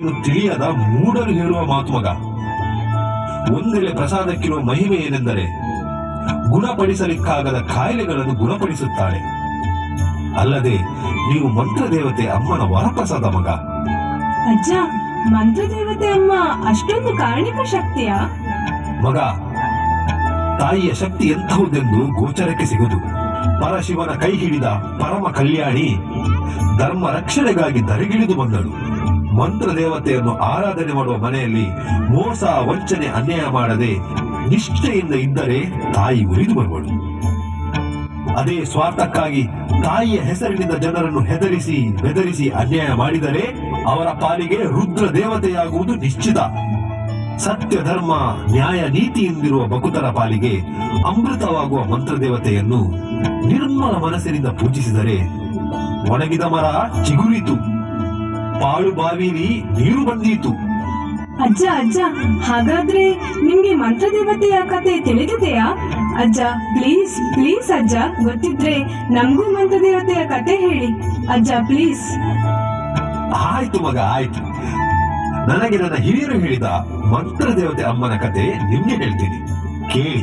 ತಿಳಿಯದ ಮೂಡರು ಹೇಳುವ ಮಾತು ಮಗ. ಒಂದೆಲೆ ಪ್ರಸಾದಕ್ಕಿರುವ ಮಹಿಮೆ ಏನೆಂದರೆ ಗುಣಪಡಿಸಲಿಕ್ಕಾಗದ ಕಾಯಿಲೆಗಳನ್ನು ಗುಣಪಡಿಸುತ್ತಾಳೆ. ಅಲ್ಲದೆ ನೀವು ಮಂತ್ರದೇವತೆ ಅಮ್ಮನ ವರಪ್ರಸಾದ ಮಗ. ಅಜ್ಜ ಮಂತ್ರದೇವತೆ ಅಮ್ಮ ಅಷ್ಟೊಂದು ಕಾರಣಿಕ ಶಕ್ತಿಯ? ಮಗ ತಾಯಿಯ ಶಕ್ತಿ ಎಂಥವುದೆಂದು ಗೋಚರಕ್ಕೆ ಸಿಗುದು ಪರಶಿವನ ಕೈ ಹಿಡಿದ ಪರಮ ಕಲ್ಯಾಣಿ ಧರ್ಮ ರಕ್ಷಣೆಗಾಗಿ ಧರೆಗಿಳಿದು ಬಂದಳು. ಮಂತ್ರ ದೇವತೆಯನ್ನು ಆರಾಧನೆ ಮಾಡುವ ಮನೆಯಲ್ಲಿ ಮೋಸ, ವಂಚನೆ, ಅನ್ಯಾಯ ಮಾಡದೆ ನಿಷ್ಠೆಯಿಂದ ಇದ್ದರೆ ತಾಯಿ ಉರಿದು ಬರುವಳು ಅದೇ ಸ್ವಾರ್ಥಕ್ಕಾಗಿ ತಾಯಿಯ ಹೆಸರಿನಿಂದ ಜನರನ್ನು ಹೆದರಿಸಿ, ಬೆದರಿಸಿ ಅನ್ಯಾಯ ಮಾಡಿದರೆ ಅವರ ಪಾಲಿಗೆ ರುದ್ರ ದೇವತೆಯಾಗುವುದು ನಿಶ್ಚಿತ. ಸತ್ಯ, ಧರ್ಮ, ನ್ಯಾಯ ನೀತಿಯಿಂದಿರುವ ಬಕುತರ ಪಾಲಿಗೆ ಅಮೃತವಾಗುವ ಮಂತ್ರ ದೇವತೆಯನ್ನು ನಿರ್ಮಲ ಮನಸ್ಸಿನಿಂದ ಪೂಜಿಸಿದರೆ ಒಣಗಿದ ಮರ ಚಿಗುರಿತು. ಪಾಳು ಬಾವಿಲಿ ನೀರು ಬಂದೀತು ಅಜ್ಜ ಅಜ್ಜ ಹಾಗಾದ್ರೆ ನಿಮ್ಗೆ ಮಂತ್ರದೇವತೆಯ ಕತೆ ತಿಳಿದಿದೆಯಾ? ಅಜ್ಜ ಪ್ಲೀಸ್ ಪ್ಲೀಸ್ ಅಜ್ಜ ಗೊತ್ತಿದ್ರೆ ನಮಗೂ ಮಂತ್ರದೇವತೆಯ ಕತೆ ಹೇಳಿ. ಅಜ್ಜ ಪ್ಲೀಸ್ ಆಯ್ತು ಮಗ ಆಯ್ತು. ನನಗೆ ನನ್ನ ಹಿರಿಯರು ಹೇಳಿದ ಮಂತ್ರದೇವತೆ ಅಮ್ಮನ ಕತೆ ನಿಮ್ಗೆ ಹೇಳ್ತೀನಿ. ಕೇಳಿ.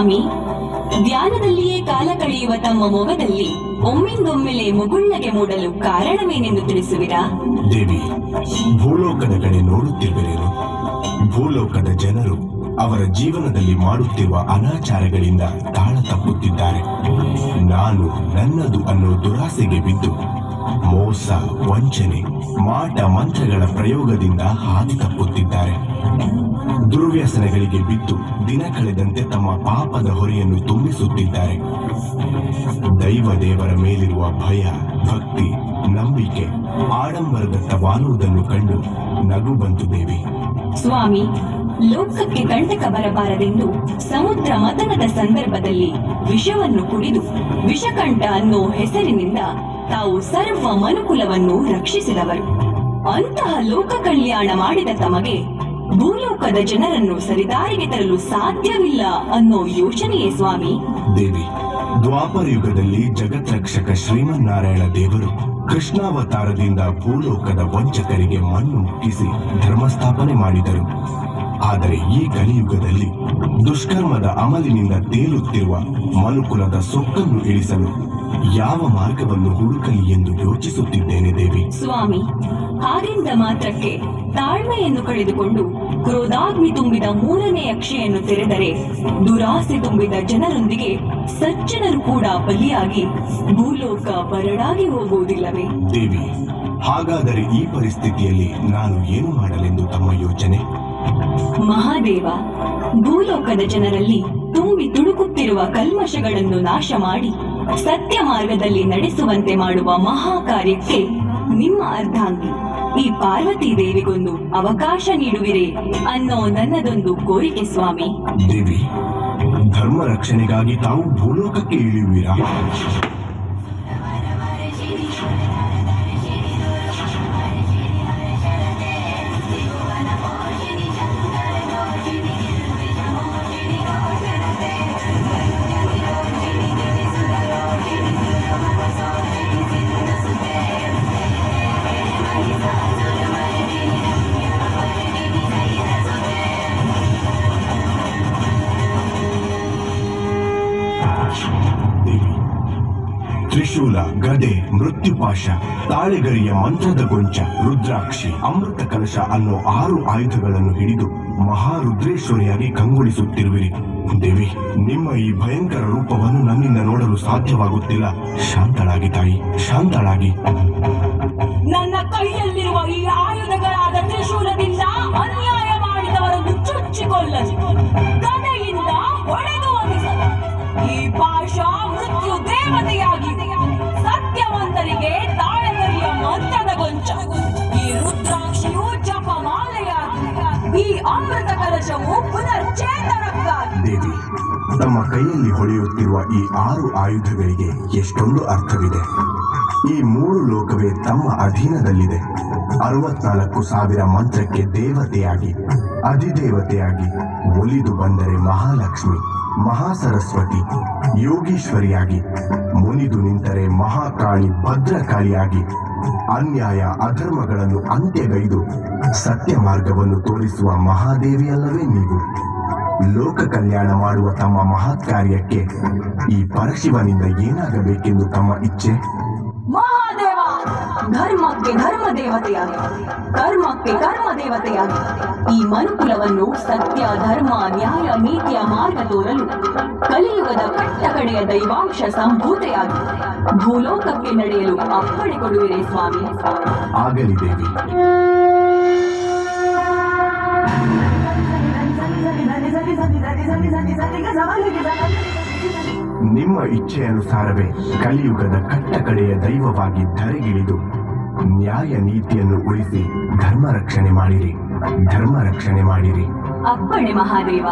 ಸ್ವಾಮಿ, ಧ್ಯಾನದಲ್ಲಿಯೇ ಕಾಲ ಕಳೆಯುವ ತಮ್ಮ ಮೊಗದಲ್ಲಿ ಒಮ್ಮಿಂದೊಮ್ಮೆಲೆ ಮುಗುಳ್ಳಗೆ ಮೂಡಲು ಕಾರಣವೇನೆಂದು ತಿಳಿಸುವಿರಾ? ದೇವಿ, ಭೂಲೋಕದ ಕಡೆ ನೋಡುತ್ತಿರುವಿರೇನು? ಭೂಲೋಕದ ಜನರು ಅವರ ಜೀವನದಲ್ಲಿ ಮಾಡುತ್ತಿರುವ ಅನಾಚಾರಗಳಿಂದ ತಾಳ ತಪ್ಪುತ್ತಿದ್ದಾರೆ. ನಾನು ನನ್ನದು ಅನ್ನೋ ದುರಾಸೆಗೆ ಬಿದ್ದು, ಮೋಸ, ವಂಚನೆ, ಮಾಟ ಮಂತ್ರಗಳ ಪ್ರಯೋಗದಿಂದ ಹಾದಿ ತಪ್ಪುತ್ತಿದ್ದಾರೆ. ದುರ್ವ್ಯಸನಗಳಿಗೆ ಬಿದ್ದು ದಿನ ಕಳೆದಂತೆ ತಮ್ಮ ಪಾಪದ ಹೊರೆಯನ್ನು ತುಂಬಿಸುತ್ತಿದ್ದಾರೆ. ದೈವ ದೇವರ ಮೇಲಿರುವ ಭಯ, ಭಕ್ತಿ, ನಂಬಿಕೆ ಆಡಂಬರದತ್ತವಾನುವುದನ್ನು ಕಂಡು ನಗು ಬಂತು ದೇವಿ. ಸ್ವಾಮಿ, ಲೋಕಕ್ಕೆ ಕಂಟಕ ಬರಬಾರದೆಂದು ಸಮುದ್ರ ಮತನದ ಸಂದರ್ಭದಲ್ಲಿ ವಿಷವನ್ನು ಕುಡಿದು ವಿಷಕಂಠ ಅನ್ನೋ ಹೆಸರಿನಿಂದ ತಾವು ಸರ್ವ ಮನುಕುಲವನ್ನು ರಕ್ಷಿಸಿದವರು. ಅಂತಹ ಲೋಕ ಕಲ್ಯಾಣ ಮಾಡಿದ ತಮಗೆ ಭೂಲೋಕದ ಜನರನ್ನು ಸರಿದಾರಿಗೆ ತರಲು ಸಾಧ್ಯವಿಲ್ಲ ಅನ್ನೋ ಯೋಚನೆಯೇ ಸ್ವಾಮಿ. ದೇವಿ, ದ್ವಾಪರ ಯುಗದಲ್ಲಿ ಜಗತ್ರಕ್ಷಕ ಶ್ರೀಮನ್ನಾರಾಯಣ ದೇವರು ಕೃಷ್ಣಾವತಾರದಿಂದ ಭೂಲೋಕದ ವಂಚಕರಿಗೆ ಮಣ್ಣು ಮುಟ್ಟಿಸಿ ಧರ್ಮಸ್ಥಾಪನೆ ಮಾಡಿದರು. ಆದರೆ ಈ ಕಲಿಯುಗದಲ್ಲಿ ದುಷ್ಕರ್ಮದ ಅಮಲಿನಿಂದ ತೇಲುತ್ತಿರುವ ಮನುಕುಲದ ಸೊಕ್ಕನ್ನು ಇಳಿಸಲು ಯಾವ ಮಾರ್ಗವನ್ನು ಹುಡುಕಲಿ ಎಂದು ಯೋಚಿಸುತ್ತಿದ್ದೇನೆ ದೇವಿ. ಸ್ವಾಮಿ ಹಾಗೆಂದ ಮಾತ್ರಕ್ಕೆ ತಾಳ್ಮೆಯನ್ನು ಕಳೆದುಕೊಂಡು ಕ್ರೋಧಾಗ್ನಿ ತುಂಬಿದ ಮೂರನೇ ಅಕ್ಷೆಯನ್ನು ತೆರೆದರೆ ದುರಾಸೆ ತುಂಬಿದ ಜನರೊಂದಿಗೆ ಸಜ್ಜನರು ಕೂಡ ಬಲಿಯಾಗಿ ಭೂಲೋಕ ಬರಡಾಗಿ ಹೋಗುವುದಿಲ್ಲವೇ? ದೇವಿ ಹಾಗಾದರೆ ಈ ಪರಿಸ್ಥಿತಿಯಲ್ಲಿ ನಾನು ಏನು ಮಾಡಲೆಂದು ತಮ್ಮ ಯೋಚನೆ? ಮಹಾದೇವ ಭೂಲೋಕದ ಜನರಲ್ಲಿ ತುಂಬಿ ತುಳುಕುತ್ತಿರುವ ಕಲ್ಮಶಗಳನ್ನು ನಾಶ ಮಾಡಿ ಸತ್ಯ ಮಾರ್ಗದಲ್ಲಿ ನಡೆಸುವಂತೆ ಮಾಡುವ ಮಹಾ ಕಾರ್ಯಕ್ಕೆ ನಿಮ್ಮ ಅರ್ಧಾಂಗಿ. ಈ ಪಾರ್ವತಿ ದೇವಿಗೊಂದು ಅವಕಾಶ ನೀಡುವಿರೇ ಅನ್ನೋ ನನ್ನದೊಂದು ಕೋರಿಕೆ ಸ್ವಾಮಿ. ದೇವಿ, ಧರ್ಮ ರಕ್ಷಣೆಗಾಗಿ ತಾವು ಭೂಲೋಕಕ್ಕೆ ಇಳಿಯುವಿರಾ? ತ್ರಿಶೂಲ, ಗದೆ, ಮೃತ್ಯುಪಾಶ, ತಾಳೆಗರಿಯ ಮಂತ್ರದ ಗೊಂಚ, ರುದ್ರಾಕ್ಷಿ, ಅಮೃತ ಕಲಶ ಅನ್ನೋ ಆರು ಆಯುಧಗಳನ್ನು ಹಿಡಿದು ಮಹಾರುದ್ರೇಶ್ವರಿಯಾಗಿ ಕಂಗೊಳಿಸುತ್ತಿರುವಿರಿ. ದೇವಿ, ನಿಮ್ಮ ಈ ಭಯಂಕರ ರೂಪವನ್ನು ನನ್ನಿಂದ ನೋಡಲು ಸಾಧ್ಯವಾಗುತ್ತಿಲ್ಲ. ಶಾಂತಳಾಗಿ ತಾಯಿ, ಶಾಂತಳಾಗಿ. ನನ್ನ ಕೈಯಲ್ಲಿರುವ ಈ ಆಯುಧಗಳಾದ ತ್ರಿಶೂಲದಿಂದ ಅನ್ಯಾಯ ಮಾಡಿದವರನ್ನು ತಮ್ಮ ಕೈಯಲ್ಲಿ ಹೊಳೆಯುತ್ತಿರುವ ಈ ಆರು ಆಯುಧಗಳಿಗೆ ಎಷ್ಟೊಂದು ಅರ್ಥವಿದೆ. ಈ ಮೂರು ಲೋಕವೇ ತಮ್ಮ ಅಧೀನದಲ್ಲಿದೆ. ಅರವತ್ನಾಲ್ಕು ಸಾವಿರ ಮಂತ್ರಕ್ಕೆ ದೇವತೆಯಾಗಿ, ಅಧಿದೇವತೆಯಾಗಿ ಒಲಿದು ಬಂದರೆ ಮಹಾಲಕ್ಷ್ಮಿ, ಮಹಾಸರಸ್ವತಿ, ಯೋಗೀಶ್ವರಿಯಾಗಿ, ಮುನಿದು ನಿಂತರೆ ಮಹಾಕಾಳಿ ಭದ್ರಕಾಳಿಯಾಗಿ, ಅನ್ಯಾಯ ಅಧರ್ಮಗಳನ್ನು ಅಂತ್ಯಗೈದು ಸತ್ಯ ಮಾರ್ಗವನ್ನು ತೋರಿಸುವ ಮಹಾದೇವಿಯಲ್ಲವೇ ನೀವು. ಲೋಕ ಕಲ್ಯಾಣ ಮಾಡುವ ತಮ್ಮ ಮಹತ್ ಕಾರ್ಯಕ್ಕೆ ಈ ಪರಶಿವನಿಂದ ಏನಾಗಬೇಕೆಂದು ತಮ್ಮ ಇಚ್ಛೆ? ಮಹಾದೇವ ಧರ್ಮಕ್ಕೆ ಧರ್ಮ ದೇವತೆಯಾಗಿ ಕರ್ಮಕ್ಕೆ ಕರ್ಮ ದೇವತೆಯಾಗಿ ಈ ಮನುಕುಲವನ್ನು ಸತ್ಯ ಧರ್ಮ ನ್ಯಾಯ ನೀತಿಯ ಮಾರ್ಗ ತೋರಲು ಕಲಿಯುಗದ ಕಟ್ಟ ಕಡೆಯ ದೈವಾಂಶ ಸಂಭೂತೆಯಾಗಿ ಭೂಲೋಕಕ್ಕೆ ನಡೆಯಲು ಅಪ್ಪಣೆ ಕೊಡುವಿರೇ ಸ್ವಾಮಿ. ಆಗಲಿ ದೇವಿ. ನಿಮ್ಮ ಇಚ್ಛೆಯನುಸಾರವೇ ಕಲಿಯುಗದ ಕಟ್ಟ ಕಡೆಯ ದೈವವಾಗಿ ಧರೆಗಿಳಿದು ನ್ಯಾಯ ನೀತಿಯನ್ನು ಉಳಿಸಿ ಧರ್ಮ ರಕ್ಷಣೆ ಮಾಡಿರಿ. ಧರ್ಮ ರಕ್ಷಣೆ ಮಾಡಿರಿ. ಅಪ್ಪಣೆ ಮಹಾದೇವ.